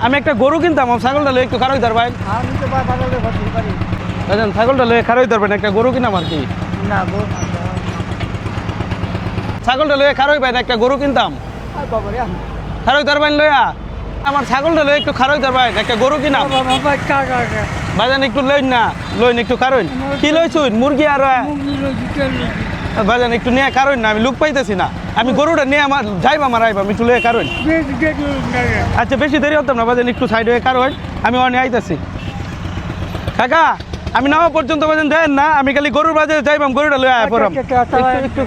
আমি একটা গরু কিনতাম ছাগলটা লয়ে একটু খারোই পারি বুঝলেন ছাগলটা লয়ে খারোই ধরবেন একটা গরু কিনাম আর কি? ছাগলটা লয়ে খারোই পাই একটা গরু কিনতাম। খারোই ধরবেন লইয়া আমার ছাগলটা লয়ে একটু খারোই ধরবেন একটা গরু কিনাম বাজান একটু লইন না লইন একটু কারণ কি লইছুন? মুরগি আর বাজান একটু নিয়ে কারণ না আমি লুক পাইতেছি না। আমি গরুটা নিয়ে আমার যাইবা আমার আইবা আমি একটু লয়ে কারণ। আচ্ছা বেশি দেরি হতাম না ভাইজান একটু সাইড হয়ে কারণ। আমি অনে আইতেছি। কাকা আমি নামা পর্যন্ত বাজান দেন না আমি খালি গরুর বাজারে যাইবাম গরুটা লয়ে আয় পড়াম। একটু একটু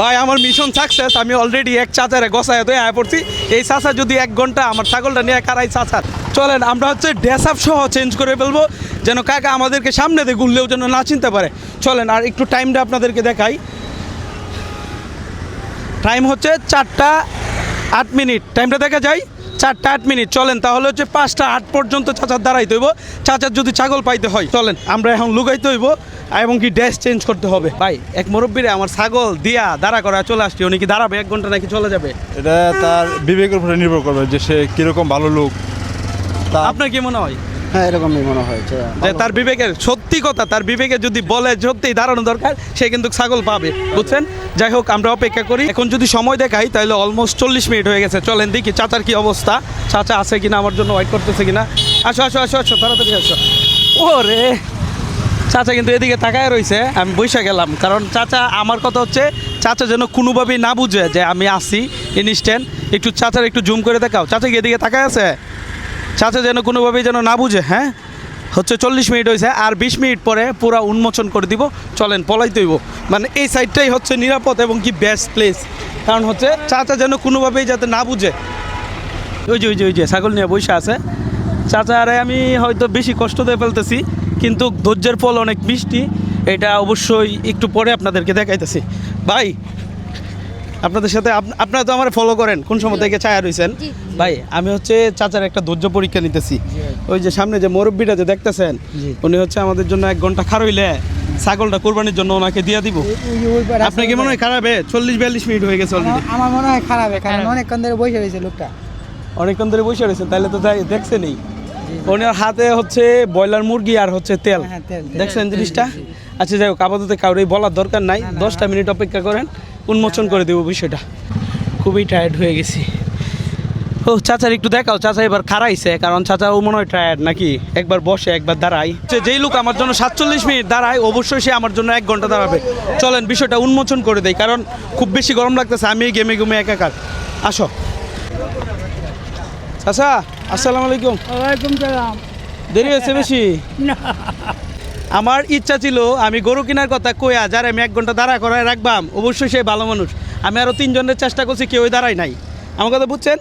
ভাই, আমার মিশন সাকসেস আমি অলরেডি এক চাচারে গসায় আয় পড়ছি। এই চাচা যদি এক ঘণ্টা আমার ছাগলটা নিয়ে কারাই চাচার চলেন, আমরা হচ্ছে ড্রেস আপ সহ চেঞ্জ করে ফেলব, যেন কাকা আমাদেরকে সামনে দিয়ে ঘুরলেও যেন না চিনতে পারে। চলেন, আর একটু টাইমটা আপনাদেরকে দেখাই। টাইম হচ্ছে চারটা আট মিনিট। টাইমটা দেখা যায় চারটা আট মিনিট। চলেন, তাহলে হচ্ছে পাঁচটা আট পর্যন্ত চাচার দাঁড়াইতে হইব চাচার যদি ছাগল পাইতে হয়, চলেন, আমরা এখন লুকাইতে হইব। এবং কি ড্রেস চেঞ্জ করতে হবে। ভাই এক মুরব্বীরে আমার ছাগল দিয়া দাঁড়া করা চলে আসছে উনি কি দাঁড়াবে এক ঘণ্টা নাকি চলে যাবে? এটা তার বিবেকের উপরে নির্ভর করবে যে সে কীরকম ভালো লোক। তা আপনার কি মনে হয়? হ্যাঁ এরকমই মনে হয়েছে যে তার বিবেকের সত্যি কথা তার বিবেকে যদি বলে সত্যিই দাঁড়ানো দরকার সে কিন্তু ছাগল পাবে। বুঝছেন? যাই হোক আমরা অপেক্ষা করি। এখন যদি সময় দেখাই তাহলে অলমোস্ট চল্লিশ মিনিট হয়ে গেছে। চলেন দেখি চাচার কি অবস্থা? চাচা আছে কিনা? আমার জন্য ওয়েট করতেছে কিনা? আসো আসো আসো আসো তাড়াতাড়ি আসো। ওরে! চাচা কিন্তু এদিকে তাকায় রয়েছে আমি বৈশা গেলাম। কারণ চাচা, আমার কথা হচ্ছে, চাচা যেন কোনোভাবেই না বুঝে যে আমি আসি ইনস্ট্যান্ট একটু চাচার একটু জুম করে দেখাও। চাচা কি এদিকে তাকায় আছে? চাচা যেন কোনোভাবেই যেন না বুঝে হ্যাঁ? হচ্ছে চল্লিশ মিনিট হয়েছে আর বিশ মিনিট পরে পুরো উন্মোচন করে দিব। চলেন, পলাই হইব মানে এই সাইডটাই হচ্ছে নিরাপদ এবং কি বেস্ট প্লেস কারণ হচ্ছে, চাচা যেন কোনোভাবেই যাতে না বুঝে। ওই যে ওই যে ওই যে, ছাগল নিয়ে বসে আছে। চাচা আরে আমি হয়তো বেশি কষ্ট দিয়ে ফেলতেছি কিন্তু ধৈর্যের ফল অনেক মিষ্টি। এটা অবশ্যই একটু পরে আপনাদেরকে দেখাইতেছি। ভাই আপনাদের সাথে আপনারা তো আমার ফলো করেন কোন সময় থেকে ছায়া রয়েছেন ভাই আমি হচ্ছে চাচার একটা ধৈর্য পরীক্ষা নিতেছি। ওই যে সামনে যে মুরব্বীটা যে দেখতেছেন উনি হচ্ছে আমাদের জন্য এক ঘণ্টা খারইলে ছাগলটা কোরবানির জন্য ওনাকে দিয়ে দিব। আপনি কি মনে হয় খারাপ চল্লিশ বিয়াল্লিশ মিনিট হয়ে গেছে অলরেডি আমার মনে হয় খারাপ কারণ অনেকক্ষণ ধরে বসে রয়েছে লোকটা। অনেকক্ষণ ধরে বসে রয়েছেন তাহলে তো দেখছেনই। ওনার হাতে হচ্ছে ব্রয়লার মুরগি আর হচ্ছে তেল। হ্যাঁ, তেল। দেখছেন জিনিসটা? আচ্ছা যাই হোক আপাতত কাউরেই বলার দরকার নাই। দশটা মিনিট অপেক্ষা করেন উন্মোচন করে দেবো বিষয়টা। খুবই টায়ার্ড হয়ে গেছি। ও চাচার একটু দেখাও চাচা এবার খারাইছে কারণ চাচা ও মনে হয় টায়ার্ড নাকি? একবার বসে একবার দাঁড়াই যেই লোক আমার জন্য সাতচল্লিশ মিনিট দাঁড়ায় অবশ্যই সে আমার জন্য এক ঘণ্টা দাঁড়াবে। চলেন বিষয়টা উন্মোচন করে দেয় কারণ খুব বেশি গরম লাগতেছে আমি গেমে গেমে একাকার। আসো। চাচা আসসালামু আলাইকুম। ওয়ালাইকুম সালাম। দেরি হয়েছে বেশি? আমার ইচ্ছা ছিল আমি গরু কেনার কথা কইয়া যার আমি এক ঘণ্টা দাঁড়া করায় রাখবাম অবশ্যই সে ভালো মানুষ। আমি আরও তিনজনের চেষ্টা করছি কেউই দাঁড়ায় নাই। আমার কথা বুঝছেন?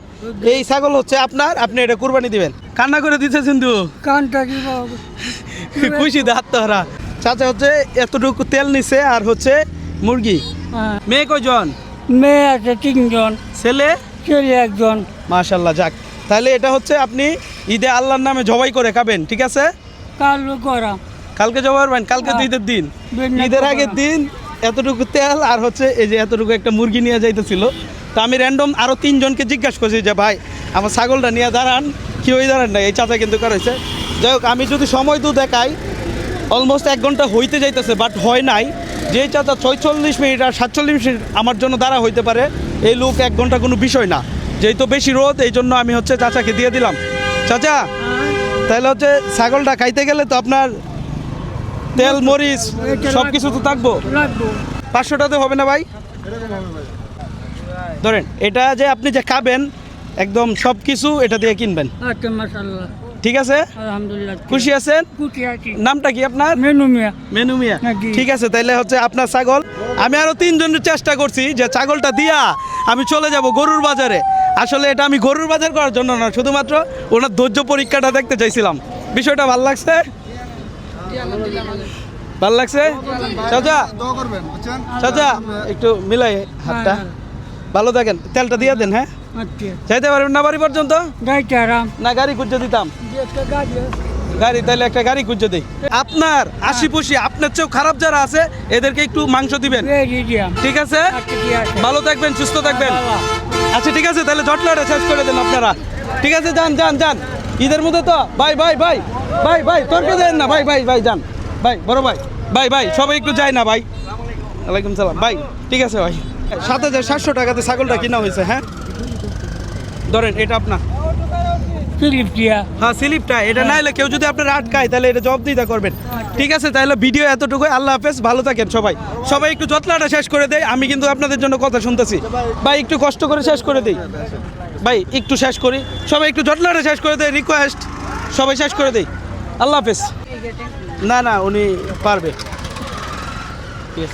এই ছাগল হচ্ছে আপনার আপনি এটা কুরবানি দিবেন। কান্না করে দিতে সিন্ধু। কানটা কি খুশি দাঁত তোরা চাচা হচ্ছে এতটুকু তেল নিছে আর হচ্ছে মুরগি। হ্যাঁ। মেয়ে কয়জন? মেয়ে আছে তিনজন। ছেলে? ছেলে একজন। মাশাল্লাহ যাক। তাহলে এটা হচ্ছে আপনি ঈদে আল্লাহর নামে জবাই করে খাবেন ঠিক আছে? কালকে জবাই করবেন কালকে তো হ্যাঁ। ঈদের দিন। ঈদের আগের দিন এতটুকু তেল আর হচ্ছে এই যে এতটুকু একটা মুরগি নিয়ে যাইতেছিল। তো আমি র্যান্ডম আরও তিনজনকে জিজ্ঞাসা করছি যে ভাই আমার ছাগলটা নিয়ে দাঁড়ান। কি ওই দাঁড়ান না এই চাচা কিন্তু করেছে। যাই হোক আমি যদি সময় তো দেখাই অলমোস্ট এক ঘণ্টা হইতে যাইতেছে বাট হয় নাই। যে চাচা ছয়চল্লিশ মিনিট আর সাতচল্লিশ মিনিট আমার জন্য দাঁড়া হইতে পারে এই লোক এক ঘণ্টা কোনো বিষয় না। যেহেতু বেশি রোদ এই জন্য আমি হচ্ছে চাচাকে দিয়ে দিলাম। চাচা তাহলে হচ্ছে ছাগলটা খাইতে গেলে তো আপনার তেল মরিচ সব কিছু তো থাকব। লাগবো। পাঁচশো টাকাতে হবে না ভাই? ধরেন এটা যে আপনি যে খাবেন একদম সব কিছু এটা দিয়ে কিনবেন। আচ্ছা ঠিক আছে? খুশি আছেন? নামটা কি আপনার। ঠিক আছে তাইলে হচ্ছে আপনার ছাগল। আমি আরও তিনজনের চেষ্টা করছি যে ছাগলটা দিয়া আমি চলে যাব গরুর বাজারে। আসলে এটা আমি গরুর বাজার করার জন্য না শুধুমাত্র ওনার ধৈর্য পরীক্ষাটা দেখতে চাইছিলাম। বিষয়টা ভালো লাগছে? ভালো লাগছে? চাচা চাচা একটু মিলাই হাতটা। ভালো থাকেন তেলটা দিয়ে দেন হ্যাঁ? আচ্ছা। যাইতে পারবেন না বাড়ি পর্যন্ত? না গাড়ি খুঁজে দিতাম। গাড়ি তাহলে একটা গাড়ি খুঁজে দেই। আপনার আশিপুষি আপনার চেয়েও খারাপ যারা আছে এদেরকে একটু মাংস দিবেন। ঠিক আছে? আচ্ছা ঠিক আছে। ভালো থাকবেন সুস্থ থাকবেন। আচ্ছা ঠিক আছে, তাহলে জটলাটা শেষ করে দেন আপনারা। ঠিক আছে, যান যান যান। ঈদের মধ্যে তো, ভাই ভাই ভাই ভাই ভাই, তর্ক দেন না। ভাই ভাই ভাই, যান। ভাই, বড় ভাই ভাই ভাই, সবাই একটু যায় না, ভাই। ওয়ালাইকুম সালাম, ভাই, ঠিক আছে, ভাই। সাত হাজার সাতশো টাকাতে ছাগলটা কিনা হয়েছে হ্যাঁ? ধরেন, এটা আপনার। ফিলিপ দিয়া। হ্যাঁ স্লিপটা এটা না হলে কেউ যদি আপনার আটকায় তাহলে এটা জবাব দিতে করবেন। ঠিক আছে তাহলে ভিডিও এতটুকুই আল্লাহ হাফেজ ভালো থাকেন সবাই। সবাই একটু যত্নাটা শেষ করে দেয় আমি কিন্তু আপনাদের জন্য কথা শুনতেছি। ভাই একটু কষ্ট করে শেষ করে দেই। ভাই একটু শেষ করি। সবাই একটু যত্নাটা শেষ করে দেয় রিকোয়েস্ট সবাই শেষ করে দেই। আল্লাহ হাফেজ। না না উনি পারবে। ঠিক আছে